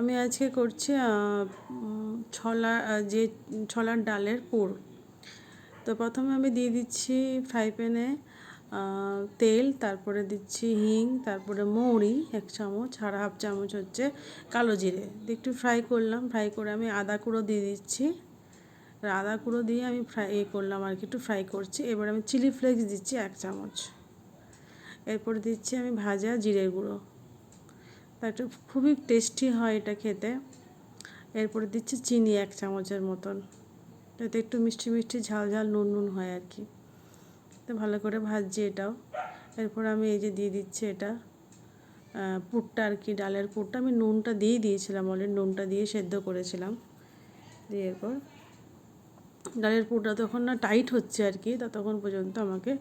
আমি আজকে করছি ছোলা যে ছলার ডালের পুর। তো প্রথমে আমি দিয়ে দিচ্ছি ফ্রাই প্যানে তেল, তারপরে দিচ্ছি হিং, তারপরে মৌরি, এক চামচ, আর হাফ চামচ হচ্ছে কালো জিরে। একটু ফ্রাই করলাম ফ্রাই করে আমি আদা কুঁড়ো দিয়ে দিচ্ছি। আদা কুঁড়ো দিয়ে আমি ফ্রাই করলাম আর কি, একটু ফ্রাই করছি। এবার আমি চিলি ফ্লেক্স দিচ্ছি এক চামচ। এরপর দিচ্ছি আমি ভাজা জিরের গুঁড়ো। একটু খুবই টেস্টি হয় এটা খেতে। এরপরে দিচ্ছি চিনি এক চামচের মতন। এতে একটু মিষ্টি মিষ্টি ঝাল ঝাল নুন নুন হয় আর কি। তো ভালো করে ভাজছি এটাও। এরপর আমি এই যে দিয়ে দিচ্ছি এটা পুরটা আর কি, ডালের পুরটা। আমি নুনটা দিয়েই দিয়েছিলাম অলরেডি নুনটা দিয়ে সেদ্ধ করেছিলাম। দিয়ে এরপর ডালের পুরটা তখন না টাইট হচ্ছে আর কি, ততক্ষণ পর্যন্ত আমাকে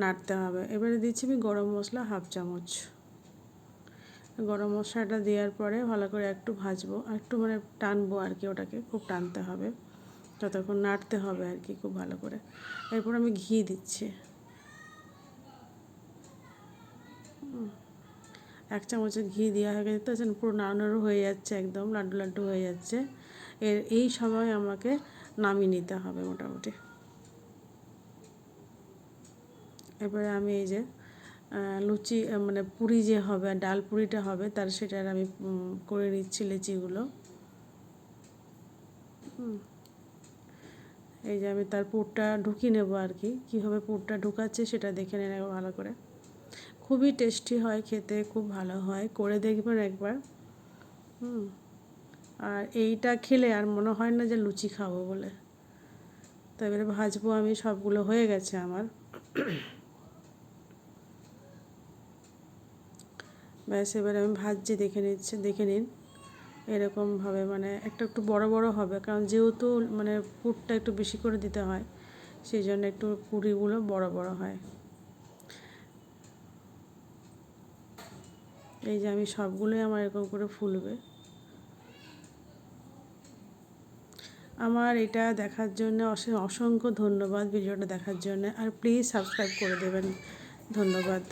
নাড়তে হবে। এবারে দিচ্ছি আমি গরম মশলা হাফ চামচ। গরম মশলাটা দেওয়ার পরে ভালো করে একটু ভাজবো একটু মানে টানবো আর কি ওটাকে, খুব টানতে হবে। ততক্ষণ নাড়তে হবে আর কি খুব ভালো করে। এরপর আমি ঘি দিচ্ছি। এক চামচের ঘি দেওয়া হয়ে গেছে তো পুরো নাড়ানো হয়ে যাচ্ছে একদম, লাড্ডু লাড্ডু হয়ে যাচ্ছে। এর, এই সময় আমাকে নামিয়ে নিতে হবে মোটামুটি। এবারে আমি এই যে লুচি মানে পুরি যে হবে, ডাল পুরিটা হবে, তার সেটার আমি করে নিচ্ছি লেচিগুলো। এই যে আমি তার পুরটা ঢুকিয়ে নেব আর কি। কীভাবে পুরটা ঢুকাচ্ছে সেটা দেখে নেব ভালো করে। খুবই টেস্টি হয় খেতে, খুব ভালো হয়, করে দেখবেন একবার। হুম। আর এইটা খেলে আর মনে হয় না যে লুচি খাব বলে। তো এবারে ভাজবো আমি সবগুলো হয়ে গেছে আমার। ব্যাস, এবার আমি ভাজছি, দেখে নিচ্ছি, দেখে নিন। এরকমভাবে মানে একটা একটু বড় বড় হবে, কারণ যেহেতু মানে পুরটা একটু বেশি করে দিতে হয়, সেই জন্য একটু পুরিগুলো বড় বড় হয়। এই যে আমি সবগুলোই আমার এরকম করে ফুলবে। আমার এটা দেখার জন্য অসে- অসংখ্য ধন্যবাদ ভিডিওটা দেখার জন্য, আর প্লিজ সাবস্ক্রাইব করে দেবেন। ধন্যবাদ।